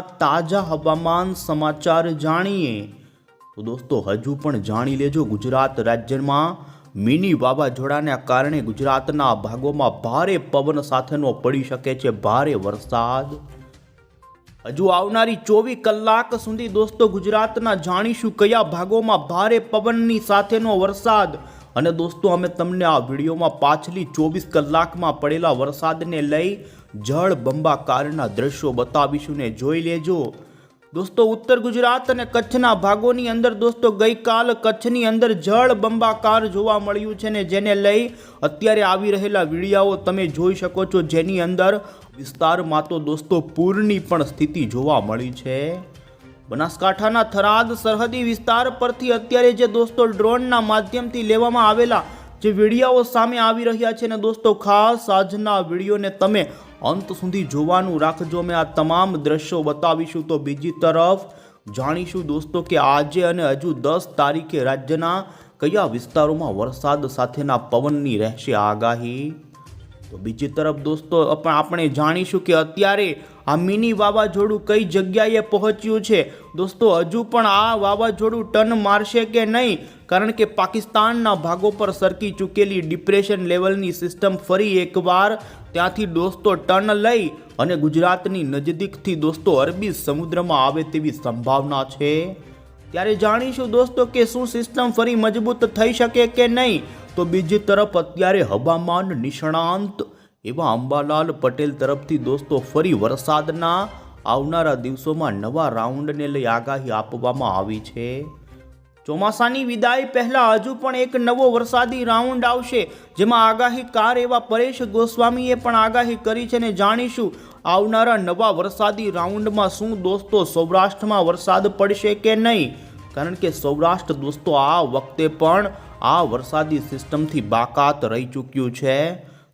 તાજા હવામાન સમાચાર જાણીએ. તો દોસ્તો, હજુ પણ જાણી લેજો ગુજરાત રાજ્યમાં મિની વાવાઝોડાના કારણે ગુજરાતના ભાગોમાં ભારે પવન સાથેનો પડી શકે છે ભારે વરસાદ. હજુ આવનારી ચોવીસ કલાક સુધી દોસ્તો ગુજરાતના જાણીશું કયા ભાગોમાં ભારે પવનની સાથેનો વરસાદ. અને દોસ્તો, અમે તમને આ વિડીયોમાં પાછલી ચોવીસ કલાકમાં પડેલા વરસાદને લઈ જળ બંબાકારના દ્રશ્યો બતાવીશું ને જોઈ લેજો. દોસ્તો, ઉત્તર ગુજરાત અને કચ્છના ભાગોની અંદર દોસ્તો, ગઈકાલ કચ્છની અંદર જળ બંબાકાર જોવા મળ્યું છે ને જેને લઈ અત્યારે આવી રહેલા વિડીયાઓ તમે જોઈ શકો છો. જેની અંદર વિસ્તારમાં તો દોસ્તો પૂરની પણ સ્થિતિ જોવા મળી છે. બનાસકાંઠાના થરાદ સરહદી વિસ્તાર પરથી અત્યારે જે દોસ્તો ડ્રોનના માધ્યમથી લેવામાં આવેલા જે વિડીયાઓ સામે આવી રહ્યા છે ને દોસ્તો, ખાસ આજના વિડીયોને તમે અંત સુધી જોવાનું રાખજો. મેં આ તમામ દ્રશ્યો બતાવીશું. તો બીજી તરફ જાણીશું દોસ્તો કે આજે અને હજુ દસ તારીખે રાજ્યના કયા વિસ્તારોમાં વરસાદ સાથેના પવનની રહેશે આગાહી? તો બીજી તરફ દોસ્તો પણ આપણે જાણીશું કે અત્યારે આ મિની વાવાઝોડું કઈ જગ્યાએ પહોંચ્યું છે? દોસ્તો, હજુ પણ આ વાવાઝોડું ટન મારશે કે નહીં? કારણ કે પાકિસ્તાનના ભાગો પર સરકી ચૂકેલી ડિપ્રેશન લેવલની સિસ્ટમ ફરી એકવાર ત્યાંથી દોસ્તો ટન લઈ અને ગુજરાતની નજીકથી દોસ્તો અરબી સમુદ્રમાં આવે તેવી સંભાવના છે. ત્યારે જાણીશું દોસ્તો કે શું સિસ્ટમ ફરી મજબૂત થઈ શકે કે નહીં? તો બીજી તરફ અત્યારે હવામાન નિષ્ણાંત એવા અંબાલાલ પટેલ તરફથી દોસ્તો ફરી વરસાદના આવનારા દિવસોમાં નવા રાઉન્ડને લઈ આગાહી આપવામાં આવી છે. ચોમાસાની વિદાય પહેલા હજુ પણ એક નવો વરસાદી રાઉન્ડ આવશે, જેમાં આગાહીકાર એવા પરેશ ગોસ્વામીએ પણ આગાહી કરી છે ને જાણીશું આવનારા નવા વરસાદી રાઉન્ડમાં શું દોસ્તો સૌરાષ્ટ્રમાં વરસાદ પડશે કે નહીં? કારણ કે સૌરાષ્ટ્ર દોસ્તો આ વખતે પણ આ વરસાદી સિસ્ટમથી બાકાત રહી ચૂક્યું છે.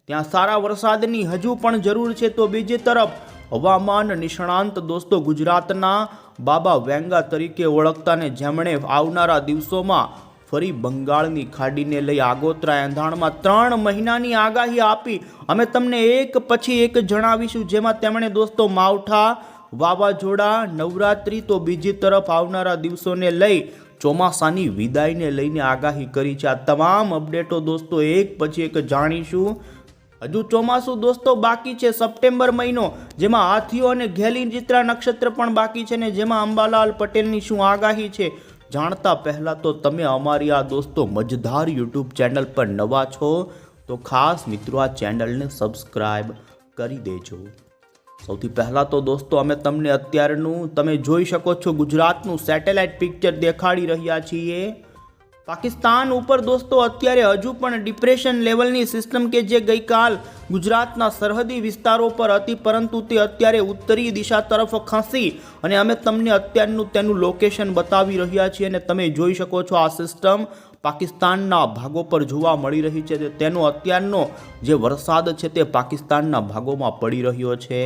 ત્યાં સારા વરસાદની હજુ પણ જરૂર છે તો બીજી તરફ હવામાન નિષ્ણાંત દોસ્તો ગુજરાતના બાબા વેંગા તરીકે ઓળખતાને જેમણે આવનારા દિવસોમાં ફરી બંગાળની ખાડીને લઈ આગોતરા એંધાણમાં ત્રણ મહિનાની આગાહી આપી. અમે તમને એક પછી એક જણાવીશું, જેમાં તેમણે દોસ્તો માવઠા, વાવાઝોડા, નવરાત્રિ તો બીજી તરફ આવનારા દિવસોને લઈ ચોમાસાની વિદાયને લઈને આગાહી કરી છે. આ તમામ અપડેટો દોસ્તો એક પછી એક જાણીશું. હજુ ચોમાસું દોસ્તો બાકી છે સપ્ટેમ્બર મહિનો, જેમાં હાથીઓ અને ઘેલી ચિત્રા નક્ષત્ર પણ બાકી છે ને જેમાં અંબાલાલ પટેલની શું આગાહી છે જાણતા પહેલાં તો તમે અમારી આ દોસ્તો મજધાર યુટ્યુબ ચેનલ પર નવા છો, તો ખાસ મિત્રો આ ચેનલને સબસ્ક્રાઈબ કરી દેજો. સૌથી પહેલાં તો દોસ્તો અમે તમને અત્યારનું તમે જોઈ શકો છો ગુજરાતનું સેટેલાઇટ પિક્ચર દેખાડી રહ્યા છીએ. પાકિસ્તાન ઉપર દોસ્તો, અત્યારે હજુ પણ ડિપ્રેશન લેવલની સિસ્ટમ કે જે ગઈકાલ ગુજરાતના સરહદી વિસ્તારો પર હતી, પરંતુ તે અત્યારે ઉત્તરી દિશા તરફ ખસી અને અમે તમને અત્યારનું તેનું લોકેશન બતાવી રહ્યા છીએ અને તમે જોઈ શકો છો આ સિસ્ટમ પાકિસ્તાનના ભાગો પર જોવા મળી રહી છે. તેનો અત્યારનો જે વરસાદ છે તે પાકિસ્તાનના ભાગોમાં પડી રહ્યો છે.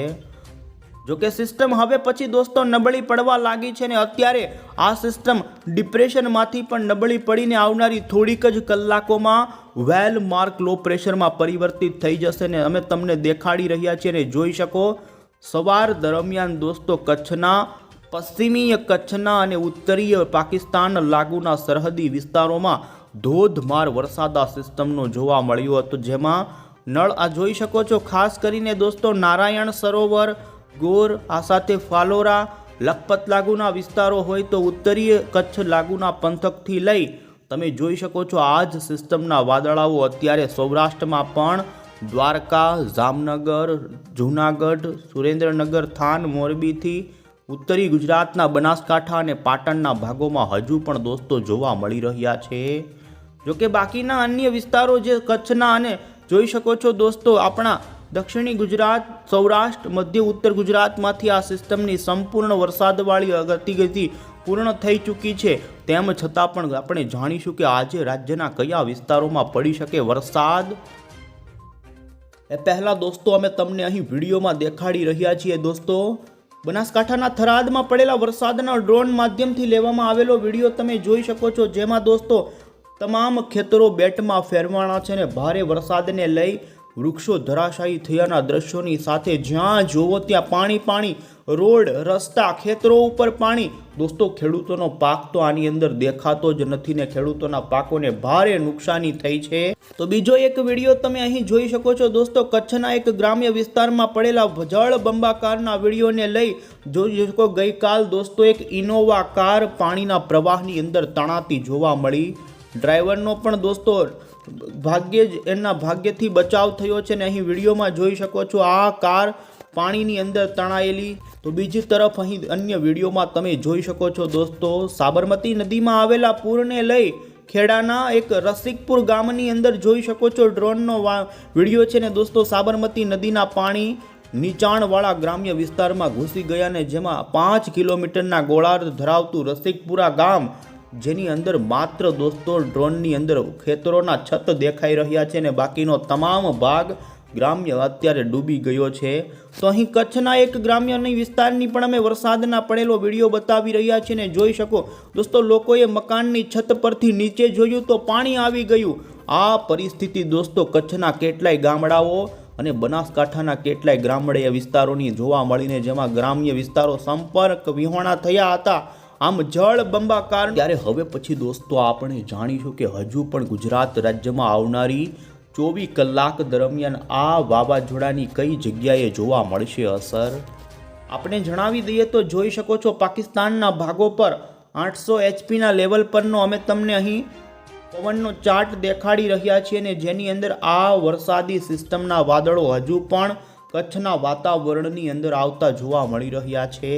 જો કે સિસ્ટમ હવે પછી દોસ્તો નબળી પડવા લાગી છે ને અત્યારે આ સિસ્ટમ ડિપ્રેશનમાંથી પણ નબળી પડીને આવનારી થોડીક જ કલાકોમાં વેલ માર્ક લો પ્રેશરમાં પરિવર્તિત થઈ જશે ને અમે તમને દેખાડી રહ્યા છીએ ને જોઈ શકો. સવાર દરમિયાન દોસ્તો કચ્છના, પશ્ચિમીય કચ્છના અને ઉત્તરીય પાકિસ્તાન લાગુના સરહદી વિસ્તારોમાં ધોધમાર વરસાદ આ સિસ્ટમનો જોવા મળ્યો હતો. જેમાં નળ આ જોઈ શકો છો, ખાસ કરીને દોસ્તો નારાયણ સરોવર ગોર, આ સાથે ફાલોરા, લખપત લાગુના વિસ્તારો હોય તો ઉત્તરીય કચ્છ લાગુના પંથકથી લઈ તમે જોઈ શકો છો આ જ સિસ્ટમના વાદળાઓ અત્યારે સૌરાષ્ટ્રમાં પણ દ્વારકા, જામનગર, જૂનાગઢ, સુરેન્દ્રનગર, થાન, મોરબીથી ઉત્તરી ગુજરાતના બનાસકાંઠા અને પાટણના ભાગોમાં હજુ પણ દોસ્તો જોવા મળી રહ્યા છે. જોકે બાકીના અન્ય વિસ્તારો જે કચ્છના અને જોઈ શકો છો દોસ્તો, આપણા દક્ષિણી ગુજરાત, સૌરાષ્ટ્ર, મધ્ય, ઉત્તર ગુજરાતમાંથી આ સિસ્ટમની સંપૂર્ણ વરસાદવાળી ગતિગતિ પૂર્ણ થઈ ચૂકી છે. તેમ છતાં પણ આપણે જાણીશું કે આજે રાજ્યના કયા વિસ્તારોમાં પડી શકે વરસાદ. એ પહેલાં દોસ્તો, અમે તમને અહીં વિડીયોમાં દેખાડી રહ્યા છીએ દોસ્તો. બનાસકાંઠાના થરાદમાં પડેલા વરસાદના ડ્રોન માધ્યમથી લેવામાં આવેલો વીડિયો તમે જોઈ શકો છો. જેમાં દોસ્તો, તમામ ખેતરો બેટમાં ફેરવાણા છે અને ભારે વરસાદને લઈ વૃક્ષો ધરાશાયી થયાના દ્રશ્યોની સાથે જ્યાં જોવો ત્યાં પાણી પાણી, રોડ, રસ્તા, ખેતરો ઉપર પાણી. દોસ્તો, ખેડૂતોનો પાક તો આની અંદર દેખાતો જ નથી ને ખેડૂતોના પાકોને ભારે નુકસાની થઈ છે. તો બીજો એક વીડિયો તમે અહીં જોઈ શકો છો દોસ્તો, કચ્છના એક ગ્રામ્ય વિસ્તારમાં પડેલા જળ બંબાકારના વિડીયોને લઈ જોઈ શકો, ગઈકાલ દોસ્તો એક ઇનોવા કાર પાણીના પ્રવાહની અંદર તણાતી જોવા મળી. ડ્રાઈવરનો પણ દોસ્તો ભાગ્યે જ એના ભાગ્યથી બચાવ થયો છે ને અહીં વિડીયોમાં જોઈ શકો છો, આ કાર પાણીની અંદર તણાયેલી. તો બીજી તરફ અહીં અન્ય વિડીયોમાં તમે જોઈ શકો છો દોસ્તો, સાબરમતી નદીમાં આવેલા પૂરને લઈ ખેડાના એક રસિકપુર ગામની અંદર જોઈ શકો છો ડ્રોનનો વીડિયો છે ને દોસ્તો, સાબરમતી નદીના પાણી નીચાણવાળા ગ્રામ્ય વિસ્તારમાં ઘૂસી ગયા ને જેમાં પાંચ કિલોમીટરના ગોળાર્ધ ધરાવતું રસિકપુરા ગામ જેની અંદર માત્ર દોસ્તો ડ્રોનની અંદર ખેતરોના છત દેખાઈ રહ્યા છે ને બાકીનો તમામ ભાગ ગ્રામ્ય અત્યારે ડૂબી ગયો છે. તો અહીં કચ્છના એક ગ્રામ્યની વિસ્તારની પણ અમે વરસાદના પડેલો વીડિયો બતાવી રહ્યા છીએ ને જોઈ શકો. દોસ્તો, લોકોએ મકાનની છત પરથી નીચે જોયું તો પાણી આવી ગયું. આ પરિસ્થિતિ દોસ્તો કચ્છના કેટલાય ગામડાઓ અને બનાસકાંઠાના કેટલાય ગ્રામડીય વિસ્તારોની જોવા મળીને જેમાં ગ્રામ્ય વિસ્તારો સંપર્ક વિહોણા થયા હતા. આમ જળ બંબાકાર ત્યારે હવે પછી દોસ્તો આપણે જાણીશું કે હજુ પણ ગુજરાત રાજ્યમાં આવનારી ચોવીસ કલાક દરમિયાન આ વાવાઝોડાની કઈ જગ્યાએ જોવા મળશે અસર? આપણે જણાવી દઈએ તો જોઈ શકો છો પાકિસ્તાનના ભાગો પર આઠસો એચપીના લેવલ પરનો અમે તમને અહીં પવનનો ચાર્ટ દેખાડી રહ્યા છીએ ને જેની અંદર આ વરસાદી સિસ્ટમના વાદળો હજુ પણ કચ્છના વાતાવરણની અંદર આવતા જોવા મળી રહ્યા છે.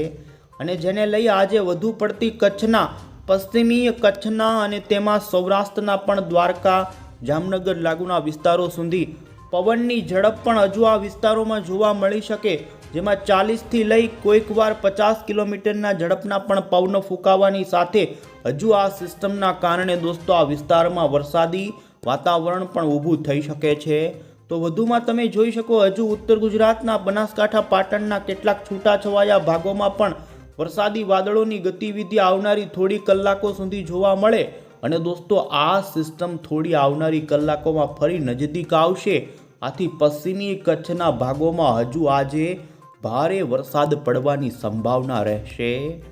અને જેને લઈ આજે વધુ પડતી કચ્છના પશ્ચિમીય કચ્છના અને તેમાં સૌરાષ્ટ્રના પણ દ્વારકા, જામનગર લાગુના વિસ્તારો સુધી પવનની ઝડપ પણ હજુ આ વિસ્તારોમાં જોવા મળી શકે, જેમાં ચાલીસથી લઈ કોઈક વાર પચાસ કિલોમીટરના ઝડપના પણ પવન ફૂંકાવાની સાથે હજુ આ સિસ્ટમના કારણે દોસ્તો આ વિસ્તારમાં વરસાદી વાતાવરણ પણ ઊભું થઈ શકે છે. તો વધુમાં તમે જોઈ શકો હજુ ઉત્તર ગુજરાતના બનાસકાંઠા, પાટણના કેટલાક છૂટાછવાયા ભાગોમાં પણ વરસાદી વાદળોની ગતિવિધિ આવનારી થોડી કલાકો સુધી જોવા મળે. અને દોસ્તો, આ સિસ્ટમ થોડી આવનારી કલાકોમાં ફરી નજદીક આવશે. આથી પશ્ચિમી કચ્છના ભાગોમાં હજુ આજે ભારે વરસાદ પડવાની સંભાવના રહેશે.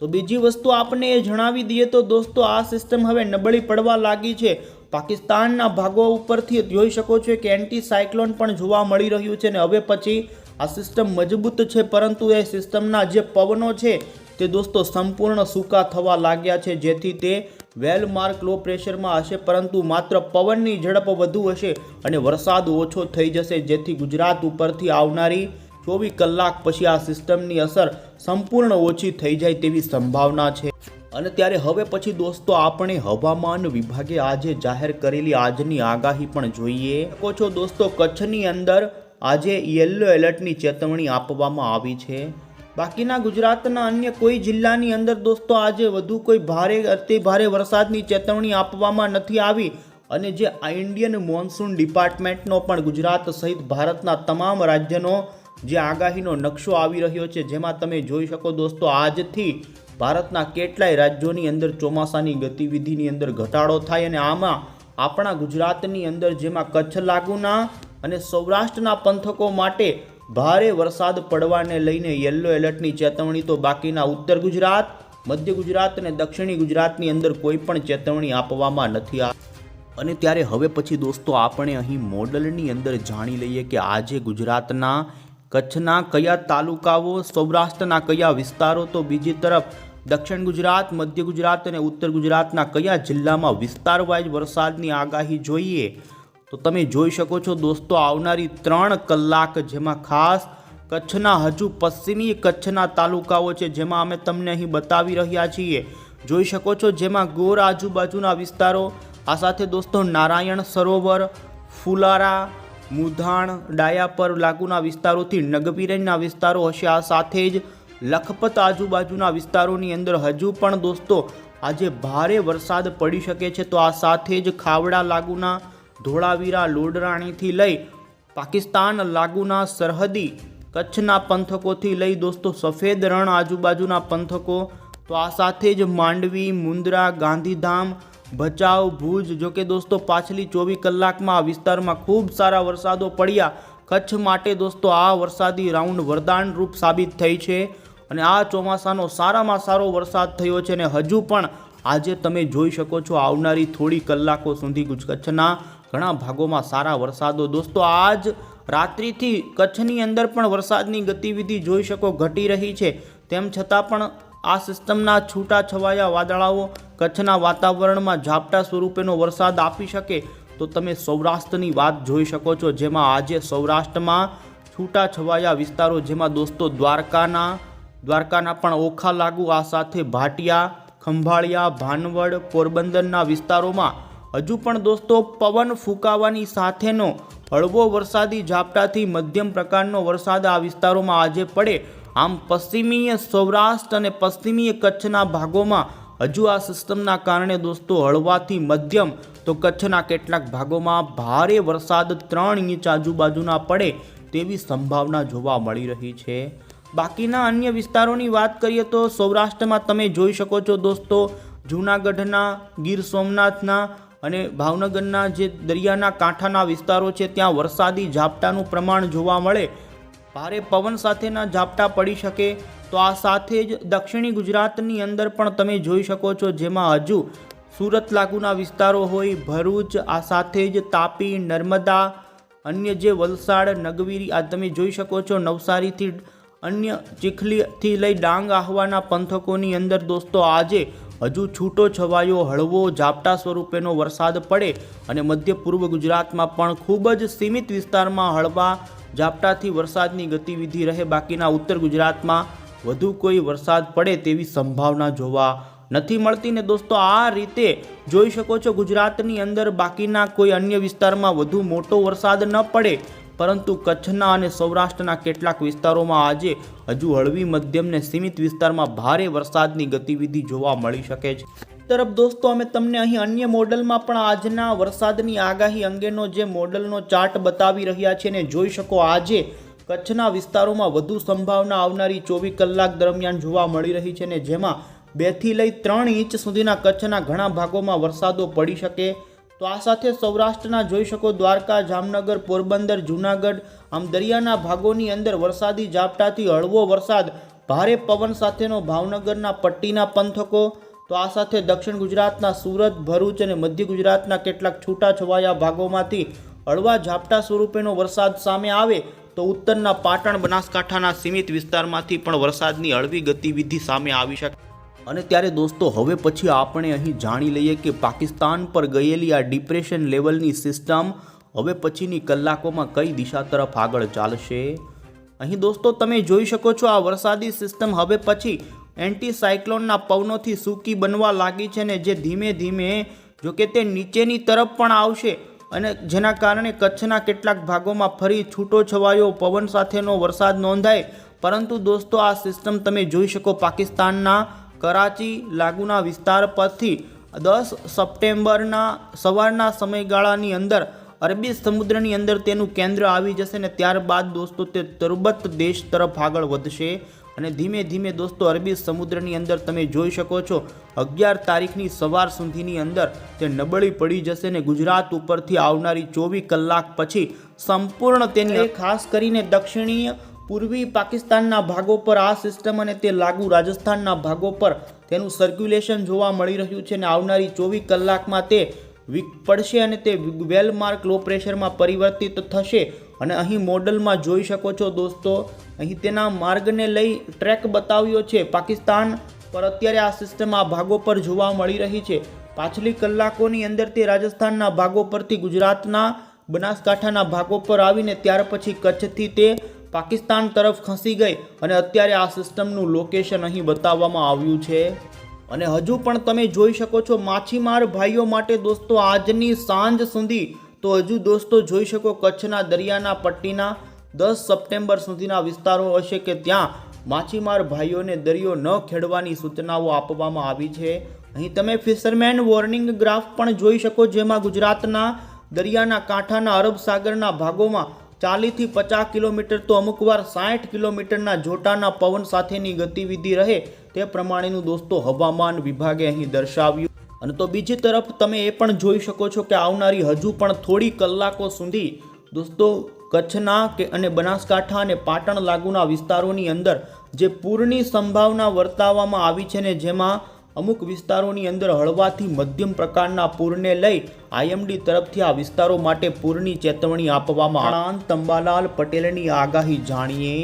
તો બીજી વસ્તુ આપને એ જણાવી દઈએ તો દોસ્તો, આ સિસ્ટમ હવે નબળી પડવા લાગી છે. પાકિસ્તાનના ભાગો ઉપરથી જોઈ શકો છો કે એન્ટી સાયક્લોન પણ જોવા મળી રહ્યું છે. ને હવે પછી આ સિસ્ટમ મજબૂત છે, પરંતુ એ સિસ્ટમના જે પવનો છે, તે દોસ્તો સંપૂર્ણ સૂકા થવા લાગ્યા છે, જેથી તે વેલ માર્ક લો પ્રેશરમાં હશે, પરંતુ માત્ર પવનની ઝડપ વધુ હશે અને વરસાદ ઓછો થઈ જશે, જેથી ગુજરાત ઉપરથી આવનારી ચોવીસ કલાક પછી આ સિસ્ટમની અસર સંપૂર્ણ ઓછી થઈ જાય તેવી સંભાવના છે. અને ત્યારે હવે પછી દોસ્તો આપણે હવામાન વિભાગે આજે જાહેર કરેલી આજની આગાહી પણ જોઈએ. શકો છો દોસ્તો, કચ્છની અંદર આજે યલો એલર્ટની ચેતવણી આપવામાં આવી છે. બાકીના ગુજરાતના અન્ય કોઈ જિલ્લાની અંદર દોસ્તો, આજે વધુ કોઈ ભારે અતિ ભારે વરસાદની ચેતવણી આપવામાં નથી આવી અને જે ઇન્ડિયન મોન્સૂન ડિપાર્ટમેન્ટનો પણ ગુજરાત સહિત ભારતના તમામ રાજ્યનો જે આગાહીનો નકશો આવી રહ્યો છે, જેમાં તમે જોઈ શકો દોસ્તો, આજથી ભારતના કેટલાય રાજ્યોની અંદર ચોમાસાની ગતિવિધિની અંદર ઘટાડો થાય અને આમાં આપણા ગુજરાતની અંદર જેમાં કચ્છ લાગુના અને સૌરાષ્ટ્રના પંથકો માટે ભારે વરસાદ પડવાને લઈને યલો એલર્ટની ચેતવણી તો બાકીના ઉત્તર ગુજરાત, મધ્ય ગુજરાત અને દક્ષિણી ગુજરાતની અંદર કોઈ પણ ચેતવણી આપવામાં નથી આ અને ત્યારે હવે પછી દોસ્તો આપણે અહીં મોડલની અંદર જાણી લઈએ કે આજે ગુજરાતના કચ્છના કયા તાલુકાઓ, સૌરાષ્ટ્રના કયા વિસ્તારો તો બીજી તરફ દક્ષિણ ગુજરાત, મધ્ય ગુજરાત અને ઉત્તર ગુજરાતના કયા જિલ્લામાં વિસ્તાર વાઇઝ વરસાદની આગાહી જોઈએ? તો તમે જોઈ શકો છો દોસ્તો, આવનારી ત્રણ કલાક જેમાં ખાસ કચ્છના, હજુ પશ્ચિમી કચ્છના તાલુકાઓ છે, જેમાં અમે તમને અહીં બતાવી રહ્યા છીએ. જોઈ શકો છો જેમાં ગોર આજુબાજુના વિસ્તારો, આ સાથે દોસ્તો નારાયણ સરોવર, ફુલારા, મુધાણ, ડાયાપર લાગુના વિસ્તારોથી નગપીરજના વિસ્તારો હશે. આ સાથે જ લખપત આજુબાજુના વિસ્તારોની અંદર હજુ પણ દોસ્તો આજે ભારે વરસાદ પડી શકે છે. તો આ સાથે જ ખાવડા લાગુના ધોળાવીરા લોડરાણીથી લઈ પાકિસ્તાન લાગુના સરહદી કચ્છના પંથકોથી લઈ દોસ્તો સફેદ રણ આજુબાજુના પંથકો, તો આ સાથે જ માંડવી મુંદ્રા ગાંધીધામ, ભચાઉ, ભુજ જો કે દોસ્તો પાછલી ચોવીસ કલાકમાં આ વિસ્તારમાં ખૂબ સારા વરસાદો પડ્યા. કચ્છ માટે દોસ્તો આ વરસાદી રાઉન્ડ વરદાનરૂપ સાબિત થઈ છે અને આ ચોમાસાનો સારામાં સારો વરસાદ થયો છે અને હજુ પણ આજે તમે જોઈ શકો છો આવનારી થોડી કલાકો સુધી કચ્છના ઘણા ભાગોમાં સારા વરસાદો. દોસ્તો, આજ રાત્રિથી કચ્છની અંદર પણ વરસાદની ગતિવિધિ જોઈ શકો, ઘટી રહી છે. તેમ છતાં પણ આ સિસ્ટમના છૂટા છવાયા વાદળાઓ કચ્છના વાતાવરણમાં ઝાપટા સ્વરૂપેનો વરસાદ આપી શકે તો તમે સૌરાષ્ટ્રની વાત જોઈ શકો છો, જેમાં આજે સૌરાષ્ટ્રમાં છૂટા છવાયા વિસ્તારો, જેમાં દોસ્તો દ્વારકાના દ્વારકાના પણ ઓખા લાગુ, આ સાથે ભાટિયા, ખંભાળિયા, ભાનવડ, પોરબંદરના વિસ્તારોમાં હજુ પણ દોસ્તો પવન ફૂંકાવાની સાથેનો હળવો વરસાદી ઝાપટાથી મધ્યમ પ્રકારનો વરસાદ આ વિસ્તારોમાં આજે પડે. આમ પશ્ચિમીય સૌરાષ્ટ્ર અને પશ્ચિમીય કચ્છના ભાગોમાં હજુ આ સિસ્ટમના કારણે દોસ્તો હળવાથી મધ્યમ, તો કચ્છના કેટલાક ભાગોમાં ભારે વરસાદ ત્રણ ઇંચ આજુબાજુના પડે તેવી સંભાવના જોવા મળી રહી છે. બાકીના અન્ય વિસ્તારોની વાત કરીએ તો સૌરાષ્ટ્રમાં તમે જોઈ શકો છો દોસ્તો જૂનાગઢના, ગીર સોમનાથના અને ભાવનગરના જે દરિયાના કાંઠાના વિસ્તારો છે, ત્યાં વરસાદી ઝાપટાનું પ્રમાણ જોવા મળે. ભારે પવન સાથેના ઝાપટા પડી શકે તો આ સાથે જ દક્ષિણી ગુજરાતની અંદર પણ તમે જોઈ શકો છો, જેમાં હજુ સુરત લાગુના વિસ્તારો હોય, ભરૂચ, આ સાથે જ તાપી, નર્મદા, અન્ય જે વલસાડ, નગવીરી, આ તમે જોઈ શકો છો, નવસારીથી અન્ય ચીખલીથી લઈ ડાંગ આહવાના પંથકોની અંદર દોસ્તો આજે હજુ છૂટો છવાયો હળવો ઝાપટા સ્વરૂપેનો વરસાદ પડે અને મધ્ય પૂર્વ ગુજરાતમાં પણ ખૂબ જ સીમિત વિસ્તારમાં હળવા ઝાપટાથી વરસાદની ગતિવિધિ રહે. બાકીના ઉત્તર ગુજરાતમાં વધુ કોઈ વરસાદ પડે તેવી સંભાવના જોવા નથી મળતી. ને દોસ્તો, આ રીતે જોઈ શકો છો ગુજરાતની અંદર બાકીના કોઈ અન્ય વિસ્તારમાં વધુ મોટો વરસાદ ન પડે. પરંતુ કચ્છના અને સૌરાષ્ટ્રના કેટલાક વિસ્તારોમાં આજે હજુ હળવી મધ્યમને સીમિત વિસ્તારમાં ભારે વરસાદની ગતિવિધિ જોવા મળી શકે છે. તરફ દોસ્તો, અમે તમને અહીં અન્ય મોડલમાં પણ આજના વરસાદની આગાહી અંગેનો જે મોડલનો ચાર્ટ બતાવી રહ્યા છે ને જોઈ શકો, આજે કચ્છના વિસ્તારોમાં વધુ સંભાવના આવનારી ચોવીસ કલાક દરમિયાન જોવા મળી રહી છે ને જેમાં બેથી લઈ ત્રણ ઇંચ સુધીના કચ્છના ઘણા ભાગોમાં વરસાદો પડી શકે. તો આ સાથે સૌરાષ્ટ્રના જોઈ શકો દ્વારકા, જામનગર, પોરબંદર, જૂનાગઢ, આમ દરિયાના ભાગોની અંદર વરસાદી ઝાપટાથી હળવો વરસાદ, ભારે પવન સાથેનો ભાવનગરના પટ્ટીના પંથકો, તો આ સાથે દક્ષિણ ગુજરાતના સુરત, ભરૂચ અને મધ્ય ગુજરાતના કેટલાક છૂટાછવાયા ભાગોમાંથી હળવા ઝાપટા સ્વરૂપેનો વરસાદ સામે આવે તો ઉત્તરના પાટણ બનાસકાંઠાના સીમિત વિસ્તારમાંથી પણ વરસાદની હળવી ગતિવિધિ સામે આવી શકે. અને ત્યારે દોસ્તો, હવે પછી આપણે અહીં જાણી લઈએ કે પાકિસ્તાન પર ગયેલી આ ડિપ્રેશન લેવલની સિસ્ટમ હવે પછીની કલાકોમાં કઈ દિશા તરફ આગળ ચાલશે? અહીં દોસ્તો, તમે જોઈ શકો છો આ વરસાદી સિસ્ટમ હવે પછી એન્ટી સાયક્લોનના પવનોથી સૂકી બનવા લાગી છે ને જે ધીમે ધીમે જો કે તે નીચેની તરફ પણ આવશે અને જેના કારણે કચ્છના કેટલાક ભાગોમાં ફરી છૂટો છવાયો પવન સાથેનો વરસાદ નોંધાય. પરંતુ દોસ્તો, આ સિસ્ટમ તમે જોઈ શકો પાકિસ્તાનના કરાચી લાગુના વિસ્તાર પરથી દસ સપ્ટેમ્બરના સવારના સમયગાળાની અંદર અરબી સમુદ્રની અંદર તેનું કેન્દ્ર આવી જશે ને ત્યારબાદ દોસ્તો તે તરબત દેશ તરફ આગળ વધશે. અને ધીમે ધીમે દોસ્તો અરબી સમુદ્રની અંદર તમે જોઈ શકો છો અગિયાર તારીખની સવાર સુધીની અંદર તે નબળી પડી જશે ને ગુજરાત ઉપરથી આવનારી ચોવીસ કલાક પછી સંપૂર્ણ તેની ખાસ કરીને દક્ષિણીય પૂર્વી પાકિસ્તાનના ભાગો પર આ સિસ્ટમ અને તે લાગુ રાજસ્થાનના ભાગો પર તેનું સર્ક્યુલેશન જોવા મળી રહ્યું છે અને આવનારી ચોવીસ કલાકમાં તે વીક પડશે અને તે વેલમાર્ક લો પ્રેશરમાં પરિવર્તિત થશે. અને અહીં મોડલમાં જોઈ શકો છો દોસ્તો, અહીં તેના માર્ગને લઈ ટ્રેક બતાવ્યો છે. પાકિસ્તાન પર અત્યારે આ સિસ્ટમ આ ભાગો પર જોવા મળી રહી છે. પાછલી કલાકોની અંદર તે રાજસ્થાનના ભાગો પરથી ગુજરાતના બનાસકાંઠાના ભાગો પર આવીને ત્યાર પછી કચ્છથી તે પાકિસ્તાન તરફ ખસી ગઈ અને અત્યારે આ સિસ્ટમનું લોકેશન અહીં બતાવવામાં આવ્યું છે. અને હજુ પણ તમે જોઈ શકો છો માછીમાર ભાઈઓ માટે દોસ્તો આજની સાંજ સુધી તો હજુ દોસ્તો જોઈ શકો કચ્છના દરિયાના પટ્ટીના. દસ સપ્ટેમ્બર સુધીના વિસ્તારો હશે કે ત્યાં માછીમાર ભાઈઓને દરિયો ન ખેડવાની સૂચનાઓ આપવામાં આવી છે. અહીં તમે ફિશરમેન વોર્નિંગ ગ્રાફ પણ જોઈ શકો જેમાં ગુજરાતના દરિયાના કાંઠાના અરબ સાગરના ભાગોમાં ચાલીસથી પચાસ કિલોમીટર તો અમુકવાર સાઠ કિલોમીટરના જોટાના પવન સાથેની ગતિવિધિ રહે તે પ્રમાણેનું દોસ્તો હવામાન વિભાગે અહીં દર્શાવ્યું. અને તો બીજી તરફ તમે એ પણ જોઈ શકો છો કે આવનારી હજુ પણ થોડી કલાકો સુધી દોસ્તો કચ્છના કે અને બનાસકાંઠા અને પાટણ લાગુના વિસ્તારોની અંદર જે પૂરની સંભાવના વર્તાવવામાં આવી છે ને જેમાં અમુક વિસ્તારોની અંદર હળવાથી મધ્યમ પ્રકારના પૂરને લઈ આઈએમડી તરફથી આ વિસ્તારો માટે પૂરની ચેતવણી આપવામાં આણંદ અંબાલાલ પટેલની આગાહી જાણીએ.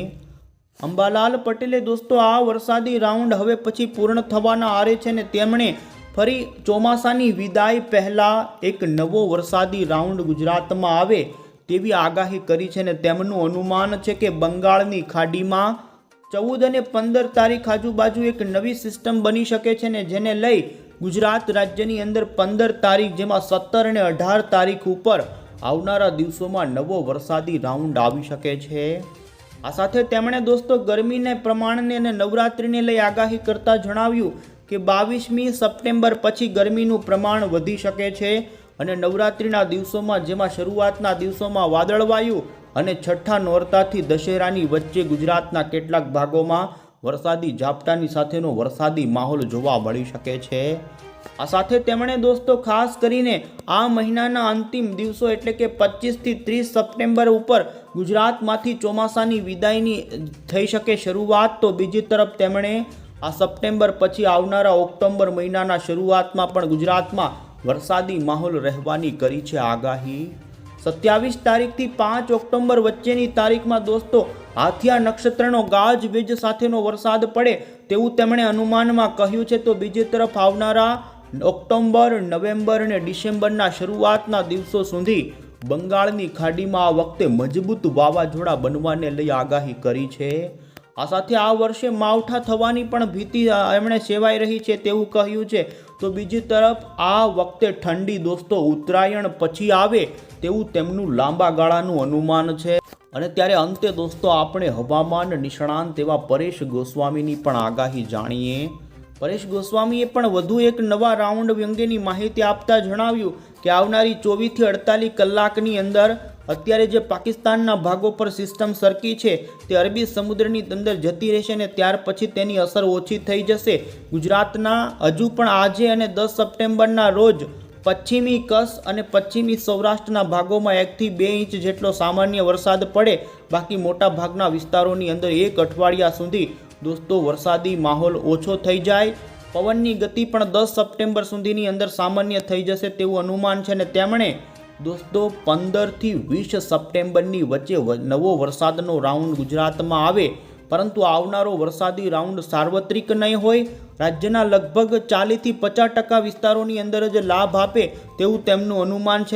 અંબાલાલ પટેલે, દોસ્તો, આ વરસાદી રાઉન્ડ હવે પછી પૂર્ણ થવાના આરે છે ને તેમણે ફરી ચોમાસાની વિદાય પહેલાં એક નવો વરસાદી રાઉન્ડ ગુજરાતમાં આવે તેવી આગાહી કરી છે ને તેમનું અનુમાન છે કે બંગાળની ખાડીમાં ચૌદ અને પંદર તારીખ આજુબાજુ એક નવી સિસ્ટમ બની શકે છે ને જેને લઈ ગુજરાત રાજ્યની અંદર પંદર તારીખ જેમાં સત્તર અને અઢાર તારીખ ઉપર આવનારા દિવસોમાં નવો વરસાદી રાઉન્ડ આવી શકે છે. આ સાથે તેમણે દોસ્તો ગરમીને પ્રમાણને અને નવરાત્રિને લઈ આગાહી કરતા જણાવ્યું કે બાવીસમી સપ્ટેમ્બર પછી ગરમીનું પ્રમાણ વધી શકે છે અને નવરાત્રિના દિવસોમાં જેમાં શરૂઆતના દિવસોમાં વાદળવાયુ અને છઠ્ઠા નોરતાથી દશેરાની વચ્ચે ગુજરાતના કેટલાક ભાગોમાં વરસાદી ઝાપટાની સાથેનો વરસાદી માહોલ જોવા મળી શકે છે. આ સાથે તેમણે દોસ્તો ખાસ કરીને આ મહિનાના અંતિમ દિવસો એટલે કે પચીસથી ત્રીસ સપ્ટેમ્બર ઉપર ગુજરાતમાંથી ચોમાસાની વિદાયની થઈ શકે શરૂઆત તો બીજી તરફ તેમણે આ સપ્ટેમ્બર પછી આવનારા ઓક્ટોબર મહિનાના શરૂઆતમાં પણ ગુજરાતમાં વરસાદી માહોલ રહેવાની કરી છે આગાહી. સત્યાવીસ તારીખથી પાંચ ઓક્ટોબર વચ્ચેની તારીખમાં દોસ્તો હાથિયા નક્ષત્રનો ગાજવીજ સાથેનો વરસાદ પડે તેવું તેમણે અનુમાનમાં કહ્યું છે. તો બીજી તરફ આવનારા ઓક્ટોબર, નવેમ્બર અને ડિસેમ્બરના શરૂઆતના દિવસો સુધી બંગાળની ખાડીમાં આ વખતે મજબૂત વાવાઝોડા બનવાને લઈ આગાહી કરી છે. આ સાથે આ વર્ષે માવઠા થવાની પણ ભીતિ એમણે સેવાઈ રહી છે તેવું કહ્યું છે. તો બીજી તરફ આ વખતે ઠંડી દોસ્તો ઉત્તરાયણ પછી આવે તેવું તેમનું લાંબા ગાળાનું અનુમાન છે. અને ત્યારે અંતે દોસ્તો આપણે હવામાન નિષ્ણાંત એવા પરેશ ગોસ્વામીની પણ આગાહી જાણીએ. પરેશ ગોસ્વામીએ પણ વધુ એક નવા રાઉન્ડ અંગેની માહિતી આપતા જણાવ્યું કે આવનારી ચોવીસથી અડતાલીસ કલાકની અંદર અત્યારે જે પાકિસ્તાનના ભાગો પર સિસ્ટમ સરકી છે તે અરબી સમુદ્રની અંદર જતી રહેશે અને ત્યાર પછી તેની અસર ઓછી થઈ જશે. ગુજરાતના હજુ પણ આજે અને દસ સપ્ટેમ્બરના રોજ પશ્ચિમી કચ્છ અને પશ્ચિમી સૌરાષ્ટ્રના ભાગોમાં એકથી બે ઇંચ જેટલો સામાન્ય વરસાદ પડે. બાકી મોટા ભાગના વિસ્તારોની અંદર એક અઠવાડિયા સુધી દોસ્તો વરસાદી માહોલ ઓછો થઈ જાય. પવનની ગતિ પણ દસ સપ્ટેમ્બર સુધીની અંદર સામાન્ય થઈ જશે તેવું અનુમાન છે ને તેમણે દોસ્તો પંદરથી વીસ સપ્ટેમ્બરની વચ્ચે નવો વરસાદનો રાઉન્ડ ગુજરાતમાં આવે. પરંતુ આવનારો વરસાદી રાઉન્ડ સાર્વત્રિક નહીં હોય. રાજ્યના લગભગ ચાલીસથી પચાસ ટકા વિસ્તારોની અંદર જ લાભ આપે તેવું તેમનું અનુમાન છે.